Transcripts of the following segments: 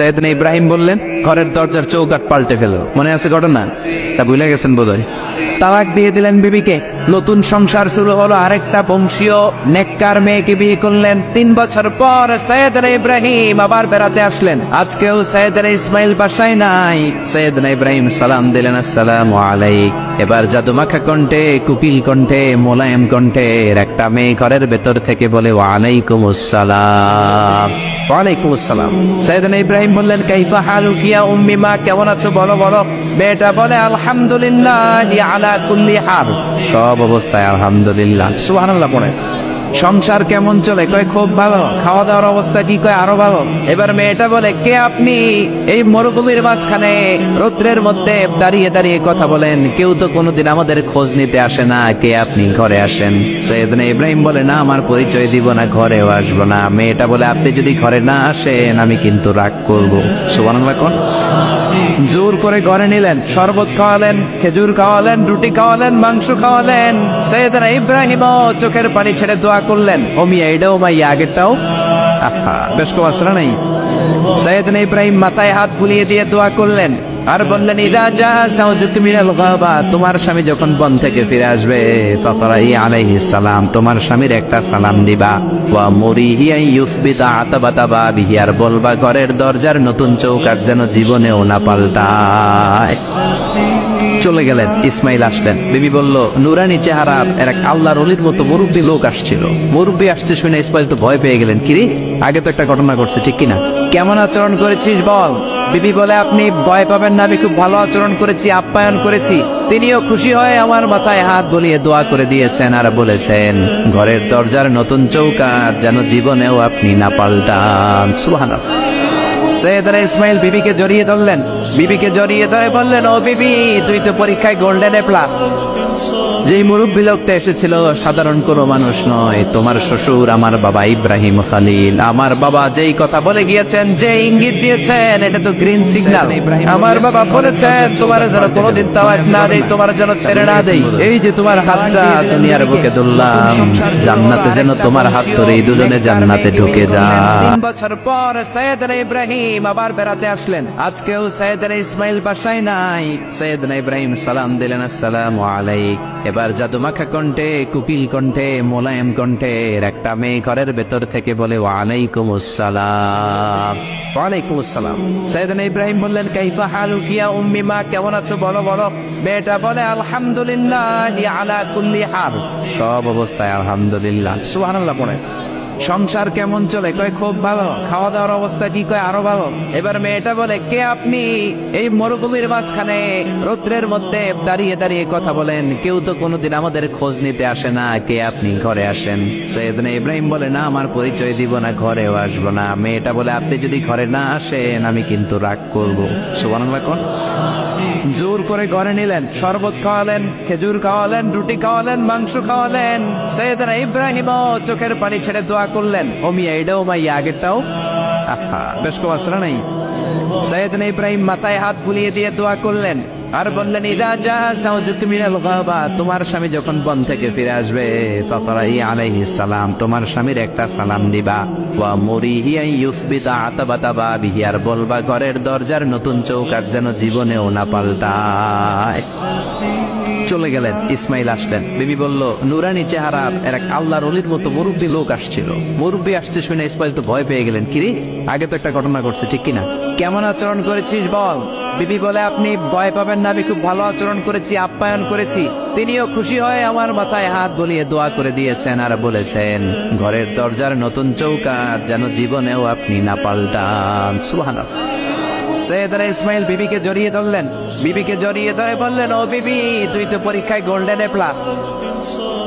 সৈয়দনা ইব্রাহিম বললেন, ঘরের দরজার চৌকাট পাল্টে ফেলো। মনে আছে ঘটনা? তা ভুলে গেছেন বোধহয়। তালাক দিয়ে দিলেন বিবিকে। নতুন সংসার শুরু হলো আরেকটা বংশীয় নেককার মেয়েকে বিয়ে করলেন। তিন বছর পর সৈয়দনা ইব্রাহিম আবার বেড়াতে আসলেন। আজকেও সৈয়দনা ইসমাইল বাসায় নাই। সৈয়দনা ইব্রাহিম সালাম দিলেন, আসসালাম আলাইক। এবার জাদুমাখা কণ্ঠে, কুকিল কণ্ঠে, মোলায়েম কণ্ঠের একটা মেয়ে ঘরের ভেতর থেকে বলে ওয়ালাইকুম আসসালাম ওয়ালাইকুম আসসালাম। কাইফা কেমন আছো? বলো বলো। বলে আলহামদুলিল্লাহ সব অবস্থায় আলহামদুলিল্লাহ। সুবহানাল্লাহ সংসার কেমন চলে? কয়, খুব ভালো। খাওয়া দাওয়ার অবস্থা কি কয়? আরও ভালো। এবার মেয়েটা বলে, কে আপনি? এই মরুভূমির মাঝখানে রৌদ্রের মধ্যে দাঁড়িয়ে দাঁড়িয়ে কথা বলেন। কেউ তো কোনোদিন আমাদের খোঁজ নিতে আসে না। কে আপনি? ঘরে আসেন। সৈয়দনা ইব্রাহিম বলে, না, আমার পরিচয় দিব না, ঘরেও আসব না। মেয়েটা বলে, আপনি যদি ঘরে না আসেন, আমি কিন্তু রাগ করব। সুবহানাল্লাহ, কোন? জোর করে গড়ে নিলেন, শরবত খাওয়ালেন, খেজুর খাওয়ালেন, রুটি খাওয়ালেন, মাংস খাওয়ালেন। সৈয়দনা ইব্রাহিম চোখের পানি ছেড়ে দোয়া করলেন ও মিয়া এটাও মাইয়া, আগেরটাও? আহা, বেশ কো আসরা নাই। সৈয়দনা ইব্রাহিম মাথায় হাত ফুলিয়ে দিয়ে দোয়া করলেন আর বললেন, ইদা যা সাউজুক মিনাল গাবা তোমার স্বামী যখন বন থেকে ফিরে আসবে ফকরাই আলাইহিস সালাম তোমার স্বামীর একটা সালাম দিবা। ওয়া মুরিহি আন ইউসবিতা আতাবাতা বাবিহি আর বলবা, ঘরের দরজার নতুন চৌকাট যেন জীবনেও না পাল্টায়। চলে গেলেন, ইসমাইল আসলেন। বিবি বলল, নুরানি চেহারার এক আল্লাহর অলির মতো মুরব্বী লোক আসছিল। মুরব্বী আসছে শুনে ইসমাইল তো ভয় পেয়ে গেলেন, কিরে, আগে তো একটা ঘটনা ঘটছে, ঠিক কিনা? কেমন আচরণ করেছিস বল? বিবি বলে, আপনি ভয় পাবেন না, আমি খুব ভালো আচরণ করেছি, আপ্যায়ন করেছি। তিনিও খুশি হয়ে আমার মাথায় হাত বলিয়ে দোয়া করে দিয়েছেন আর বলেছেন, ঘরের দরজার নতুন চৌকার যেন জীবনেও আপনি না পাল্টান। সুবহানাল্লাহ। সৈয়দরা ইসমাইল বিবিকে জড়িয়ে ধরলেন। বিবিকে জড়িয়ে ধরে বললেন, ও বিবি, তুই তো পরীক্ষায় গোল্ডেন এ প্লাস যেই মুরব্বী লোকটা এসেছিল সাধারণ কোনো মানুষ নয়। তোমার শ্বশুর আমার বাবা ইব্রাহিম খালিল। আমার বাবা যেই কথা বলে গিয়েছেন যে ইঙ্গিত দিয়েছেন এটা তো গ্রিন সিগন্যাল আমার বাবা বলেছেন। তোমার যেন কোনোদিন তালাক না দেই তোমার যেন ছেড়ে না দেই এই যে তোমার হাতটা দুনিয়ার বুকে ধরলাম জান্নাতে যেন তোমার হাত ধরে এই দুজনে জান্নাতে ঢুকে যা তিন বছর পর সৈয়দনা ইব্রাহিম আবার বেড়াতে আসলেন। আজকেও সৈয়দনা ইসমাইল বাসায় নাই। সৈয়দনা ইব্রাহিম সালাম দিলেন আসসালামু আলাইক। এবার জাদুমাখা কণ্ঠে কুকিল কণ্ঠে, মোলায়েম কণ্ঠের একটা মেয়ে ঘরের ভেতর থেকে বলে ওয়ালাইকুম আসসালাম ওয়ালাইকুম আসসালাম কাইফা কেমন আছো? বলো বলো। বলে, আলহামদুলিল্লাহ আলা সব অবস্থায় আলহামদুলিল্লাহ। পড়ে। সংসার কেমন চলে? কয়, খুব ভালো। খাওয়া দাওয়ার অবস্থা কি? কয়, আরও ভালো। এবার মেয়েটা বলে, কে আপনি? এই মরুভূমির মাঝখানে রৌদ্রের মধ্যে দাঁড়িয়ে দাঁড়িয়ে কথা বলেন। কেউ তো কোনোদিন আমাদের খোঁজ নিতে আসে না, কে আপনি ঘরে আসেন। সৈয়দনা ইব্রাহিম বলে, না, আমার পরিচয় দিব না, ঘরেও আসব না। মেয়েটা বলে, আপনি যদি ঘরে না আসেন, আমি কিন্তু রাগ করব। সুবহানাল্লাহ কোন। জোর করে ঘরে নিলেন, শরবত খাওয়ালেন, খেজুর খাওয়ালেন, রুটি খাওয়ালেন, মাংস খাওয়ালেন। সৈয়দনা ইব্রাহিম চোখের পানি ছেড়ে দোয়া করলেন। ও মিয়া এটাও মাইয়া আগেরটাও বেশ কো আসরা নাই। সৈয়দনা ইব্রাহিম মাথায় হাত বুলিয়ে দিয়ে দোয়া করলেন। আর বললেন, ইদা যা সাউজুক মিনাল গাবা তোমার স্বামী যখন বন থেকে ফিরে আসবে ফকরাই আলাইহিস সালাম, তোমার স্বামীর একটা সালাম দিবা। ওয়া মুরিহি ইউসবিতা আতাবাতা বাবিহি, আর বলবা, ঘরের দরজার নতুন চৌকাট যেন জীবনেও না পাল্টায়। চলে গেলেন, ইসমাইল আসলেন। বিবি বলল, নুরানি চেহারার এক আল্লাহর অলির মতো মুরব্বী লোক আসছিল। মুরব্বী আসছে শুনে ইসমাইল তো ভয় পেয়ে গেলেন, কিরে, আগে তো একটা ঘটনা ঘটছে, ঠিক কিনা? কেমন আচরণ করেছিস বল? বিবি বলে, আপনি ভয় পাবেন না, আমি খুব ভালো আচরণ করেছি, আপ্যায়ন করেছি। তিনিও খুশি হয়ে আমার মাথায় হাত বলিয়ে দোয়া করে দিয়েছেন আর বলেছেন, ঘরের দরজার নতুন চৌকাট যেন জীবনেও আপনি না পাল্টান। সুবহানাল্লাহ। সৈয়দরা ইসমাইল বিবিকে জড়িয়ে ধরলেন। বিবিকে জড়িয়ে ধরে বললেন, ও বিবি, তুই তো পরীক্ষায় গোল্ডেন এ প্লাস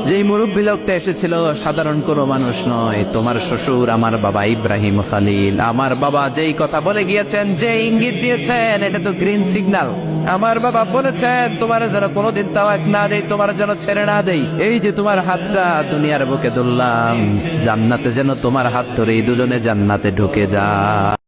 যেই মুরব্বী লোকটা এসেছিল, সাধারণ কোনো মানুষ নয়। তোমার শ্বশুর আমার বাবা ইব্রাহিম খালিল। আমার বাবা যেই কথা বলে গিয়েছেন যে ইঙ্গিত দিয়েছেন, এটা তো গ্রিন সিগন্যাল আমার বাবা বলেছেন, তোমার যেন কোনোদিন তালাক না দেই, তোমার যেন ছেড়ে না দেই। এই যে তোমার হাতটা, দুনিয়ার বুকে ধরলাম। জান্নাতে যেন তোমার হাত ধরে এই দুজনে জান্নাতে ঢুকে যা